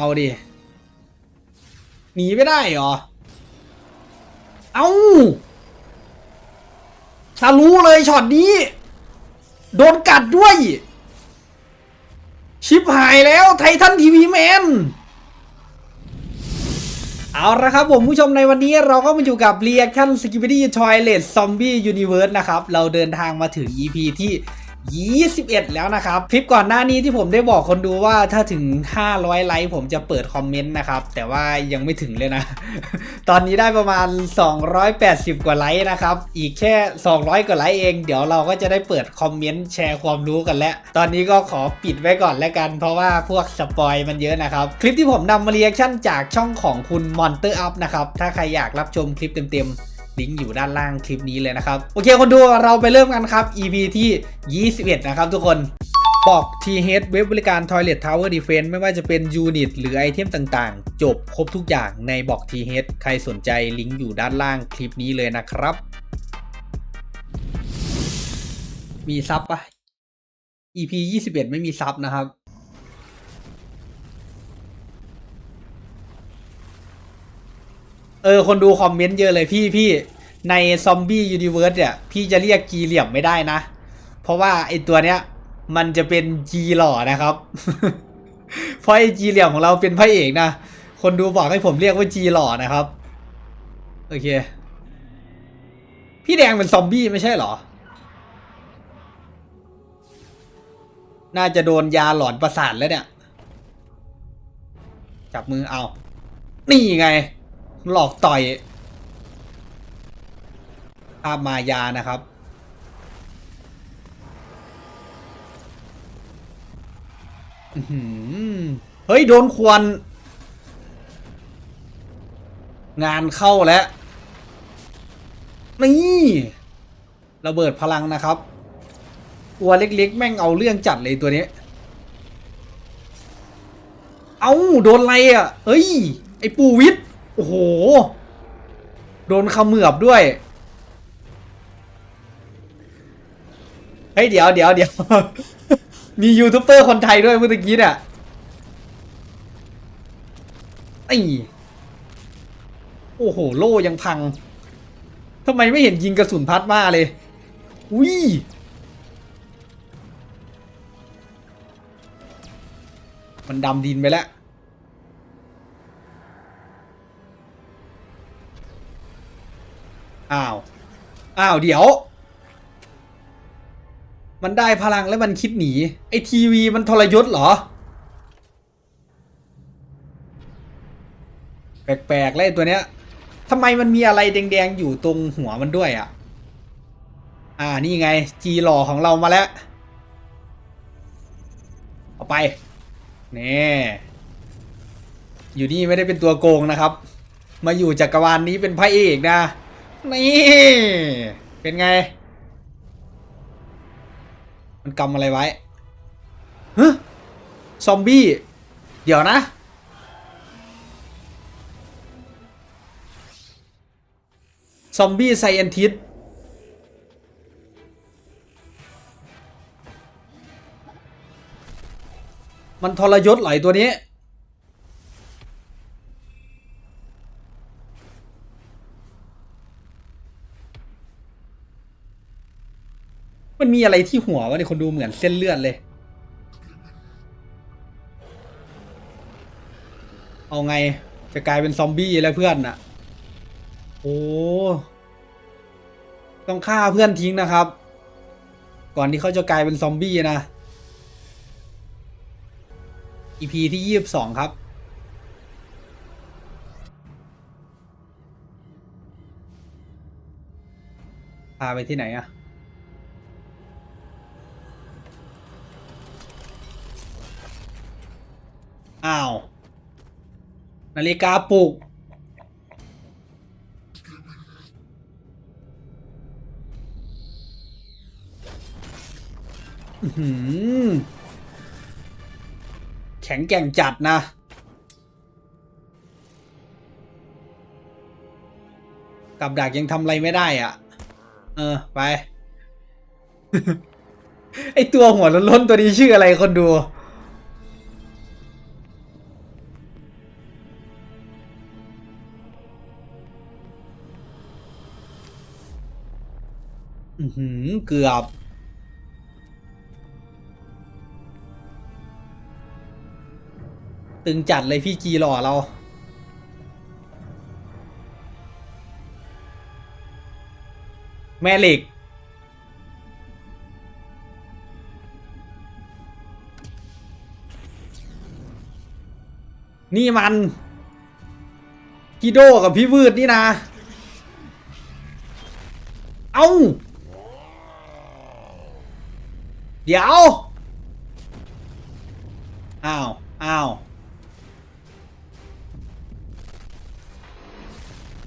เอาดิ หนีไม่ได้เหรอ เอาทะลุเลยช็อตนี้ โดนกัดด้วย ชิปหายแล้วไททันทีวีแมนเอาละครับผมผู้ชมในวันนี้เราก็มาอยู่กับ Reaction s k i b i d y Toilet Zombie Universe นะครับ เราเดินทางมาถึง EP ที่ 21 แล้วนะครับ คลิปก่อนหน้านี้ที่ผมได้บอกคนดูว่าถ้าถึง 500 ไลค์ผมจะเปิดคอมเมนต์นะครับ แต่ว่ายังไม่ถึงเลยนะ ตอนนี้ได้ประมาณ 280 กว่าไลค์นะครับ อีกแค่ 200 กว่าไลค์เอง เดี๋ยวเราก็จะได้เปิดคอมเมนต์แชร์ความรู้กันแล้ว ตอนนี้ก็ขอปิดไว้ก่อนแล้วกัน เพราะว่าพวกสปอยมันเยอะนะครับ คลิปที่ผมนำมาเรีแอคชั่นจากช่องของคุณ Monster Up นะครับ ถ้าใครอยากรับชมคลิปเต็มๆ ลิงก์อยู่ด้านล่างคลิปนี้เลยนะครับ โอเคคนดูเราไปเริ่มกันครับ EP ที่ 21 นะครับทุกคนบอก TH เว็บบริการ Toilet Tower Defense ไม่ว่าจะเป็นยูนิตหรือไอเทมต่างๆ จบครบทุกอย่างในบอก TH ใครสนใจลิงก์อยู่ด้านล่างคลิปนี้เลยนะครับ มีซับปะ EP 21 ไม่มีซับนะครับ ออคนดูคอมเมนต์เยอะเลยพี่พี่ในซอมบี้ยูนิเวิร์สเนี่ยพี่จะเรียกจีเหลี่ยมไม่ได้นะ เพราะว่าไอตัวเนี้ยมันจะเป็นจีหล่อนะครับ เพราะไอจีเหลี่ยมของเราเป็นพระเอกนะ คนดูบอกให้ผมเรียกว่าจีหล่อนะครับ โอเค พี่แดงเป็นซอมบี้ไม่ใช่หรอ น่าจะโดนยาหลอนประสาทแล้วเนี่ย จับมือเอา นี่ไง หลอกต่อยภาพมายานะครับ เฮ้ย โดนควนงานเข้าแล้ว นี่ ระเบิดพลังนะครับ ตัวเล็ก ๆ แม่งเอาเรื่องจัดเลยตัวนี้ เอาโดนอะไรอะ เฮ้ย ไอปูวิทย์ โอ้โห โดนขมือบด้วย เฮ้ย เดี๋ยวเดี๋ยวเดี๋ยว มียูทูบเบอร์คนไทยด้วยเมื่อกี้เนี่ยไอ้โอ้โห โล่ยังพัง ทำไมไม่เห็นยิงกระสุนพัดมาเลย อุ้ยมันดำดินไปแล้ว อ้าว อ้าว เดี๋ยว มันได้พลังแล้วมันคิดหนี ไอทีวีมันทรยศเหรอ แปลกๆเลยตัวเนี้ยทำไมมันมีอะไรแดงๆอยู่ตรงหัวมันด้วยอะ อ่า นี่ไง จีหล่อของเรามาแล้ว เอาไป นี่ อยู่นี่ไม่ได้เป็นตัวโกงนะครับ มาอยู่จักรวาลนี้เป็นพระเอกนะ นี่ เป็นไง มันกำอะไรไว้ฮะซอมบี้ เดี๋ยวนะ ซอมบี้ไซเอนทิสมันทรยศเหรอไอตัวนี้ มันมีอะไรที่หัววะเนี่ยคนดูเหมือนเส้นเลือดเลย เอาไงจะกลายเป็นซอมบี้แล้วเพื่อนน่ะ โอ้ ต้องฆ่าเพื่อนทิ้งนะครับ ก่อนที่เขาจะกลายเป็นซอมบี้นะ EP ที่ยี่สิบสองครับพาไปที่ไหนอะ อ้าว นาฬิกาปลุก แข็งแกร่งจัดนะ กับดักยังทำอะไรไม่ได้อะ เออ ไป ไอตัวหัวล้นๆตัวนี้ชื่ออะไรคนดู อือเกือบ ตึงจัดเลยพี่จีหล่อเรา แม่เหล็กนี่มันพี่โดกับพี่วืดนี่นะ เอา เดี๋ยว อ้าว อ้าว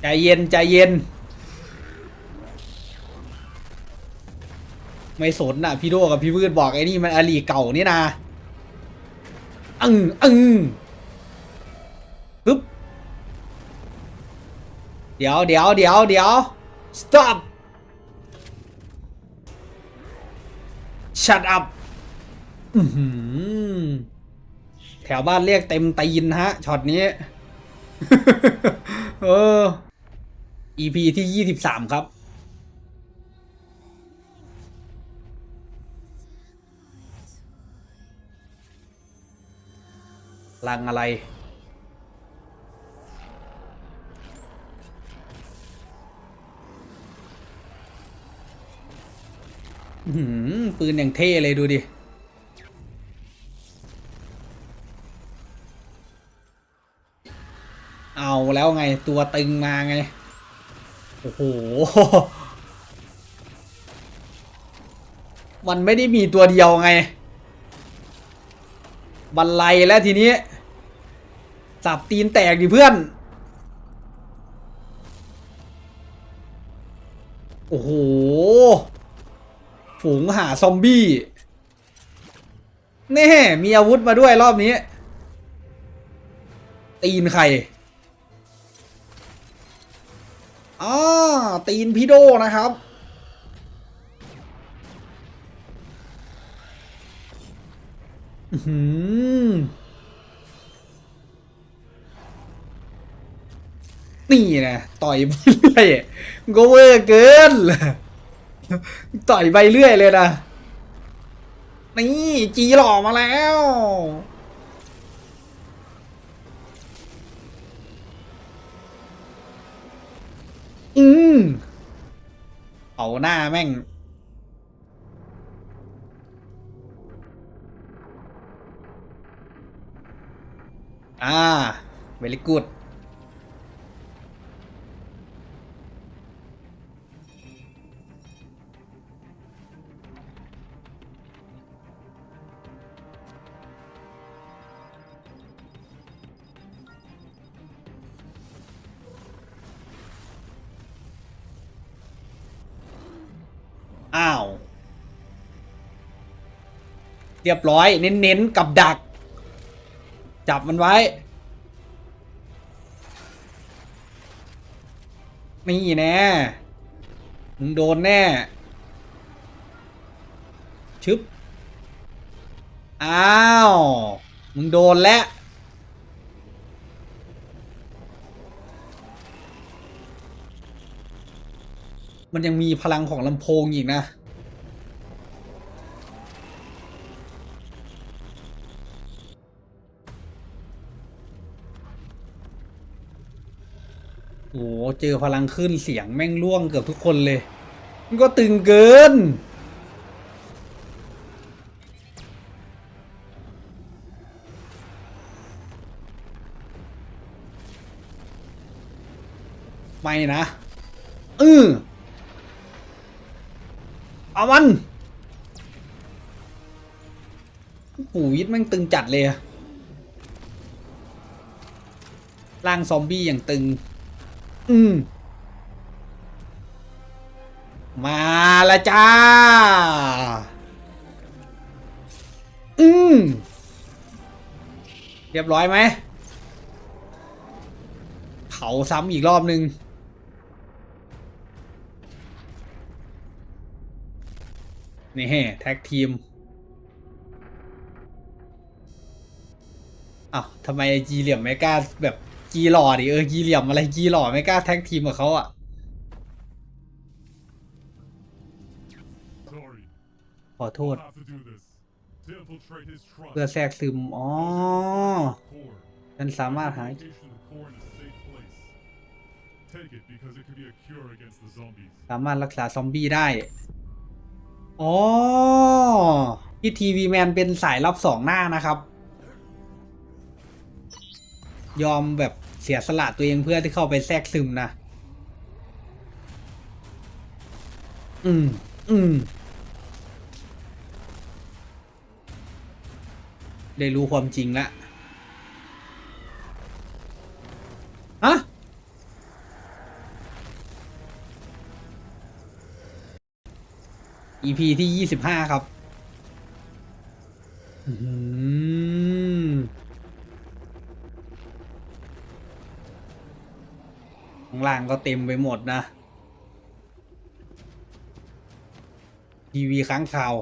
ใจเย็น ใจเย็น ไม่สนอะ พี่โดกับพี่วืดบอกไอ้นี่มันอลีเก่านี่นะอึ้งอึ้งฮึบเดี๋ยวเดี๋ยวเดี๋ยวเดี๋ยว stop shut up อื้อหือแถวบ้านเรียกเต็มตีนฮะช็อตนี้ เออ EP ที่ยี่สิบสามครับ ลังอะไร อื้อหือ ปืนอย่างเท่เลยดูดิ เอาแล้วไงตัวตึงมาไง โอ้โห มันไม่ได้มีตัวเดียวไง บันไลแล้วทีนี้สับตีนแตกดิเพื่อน โอ้โห ฝูงหาซอมบี้แน่มีอาวุธมาด้วยรอบนี้ ตีนใครอ่าตีนพี่โดนะครับ อื้อหือนี่นะต่อยไปเรื่อยก็เวอร์เกิน ต่อยไปเรื่อยเลยนะ นี่จีหล่อมาแล้ว อืมเอาหน้าแม่งอ่าเว เรียบร้อย เน้นๆ กับดัก จับมันไว้ นี่แน่มึงโดนแน่ ชึบ อ้าว มึงโดนแล้วมันยังมีพลังของลำโพงอีกนะ เจอพลังขึ้นเสียงแม่งล่วงเกือบทุกคนเลย มันก็ตึงเกิน ไม่นะเออเอามันปู่วิทย์แม่งตึงจัดเลยร่างซอมบี้อย่างตึง อืม มาละจ้า อืม เรียบร้อยไหมเผาซ้ำอีกรอบนึง นี่แท็กทีมอ้าวทำไมจีเหลี่ยมไม่กล้าแบบ จีหล่อดิเออจีเหลี่ยมอะไรจีหล่อไม่กล้าแท็กทีมกับเขาอะขอโทษ We'll have to do this. To infiltrate his trust. เพื่อแทรกซึม อ๋อ Core. ฉันสามารถหา Location of the core in a safe place. Take it because it could be a cure against the zombies. สามารถรักษาซอมบี้ได้ อ๋อที่ทีวีแมนเป็นสายรับสองหน้านะครับ ยอมแบบเสียสละตัวเองเพื่อที่เข้าไปแทรกซึมนะ อืม อืม ได้รู้ความจริงแล้วฮะ EP ที่ยี่สิบห้าครับ อื้อหือข้างก็เต็มไปหมดนะ ทีวีค้างข่าว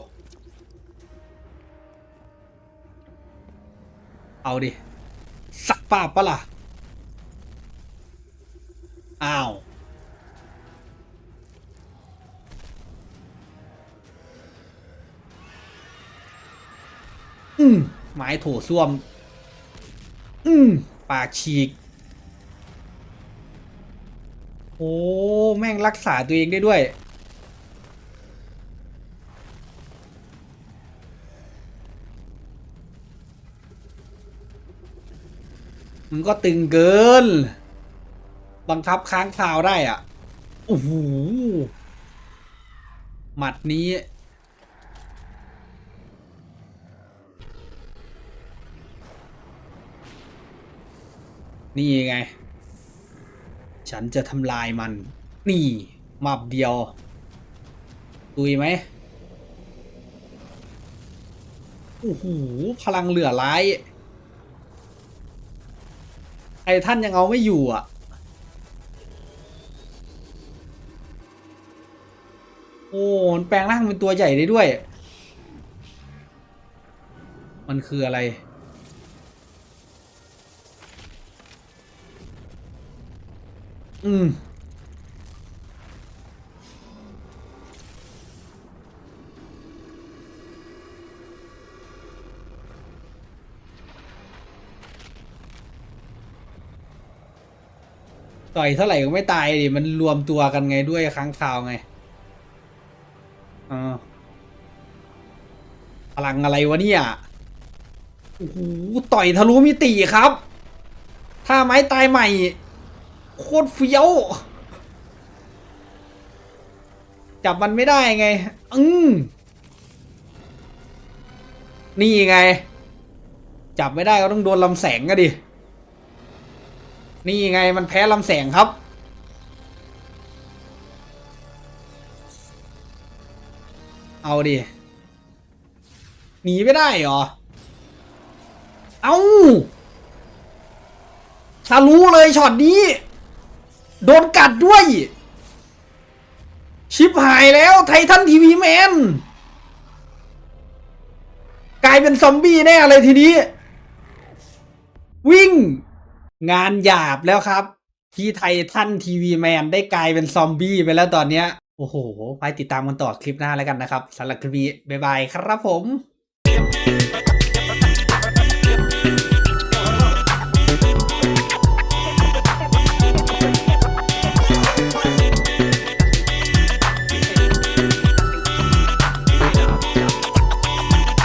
เอาดิ สักป้าบปะล่ะ อ้าว อืมไม้โถส้วม อืมปากฉีก โอ้แม่งรักษาตัวเองได้ด้วย มันก็ตึงเกิน บังคับค้างคาวได้อะโอ้โหหมัดนี้นี่ไง ฉันจะทำลายมัน นี่มับเดียวตุยไหมโอ้โหพลังเหลือร้ายไอ้ท่านยังเอาไม่อยู่อะ โอ้แปลงร่างเป็นตัวใหญ่ได้ด้วย มันคืออะไร อืมต่อยเท่าไหร่ก็ไม่ตายดิมันรวมตัวกันไงด้วยค้างคาวไงอ่าพลังอะไรวะเนี่ย โอ้โห ต่อยทะลุมิติครับ ถ้าไม้ตายใหม่ โคตรเฟี้ยว จับมันไม่ได้ไง อืมนี่ไง จับไม่ได้ก็ต้องโดนลำแสงอะดิ นี่ไงมันแพ้ลำแสงครับ เอาดิ หนีไม่ได้เหรอ เอาทะลุเลยช็อตนี้ โดนกัดด้วย ชิปหายแล้วไททันทีวีแมน กลายเป็นซอมบี้แน่เลยทีนี้ วิ่ง งานหยาบแล้วครับ ที่ไททันทีวีแมนได้กลายเป็นซอมบี้ไปแล้วตอนเนี้ย โอ้โห ไปติดตามกันต่อคลิปหน้าแล้วกันนะครับสำหรับคลิปนี้บ๊ายบายครับผม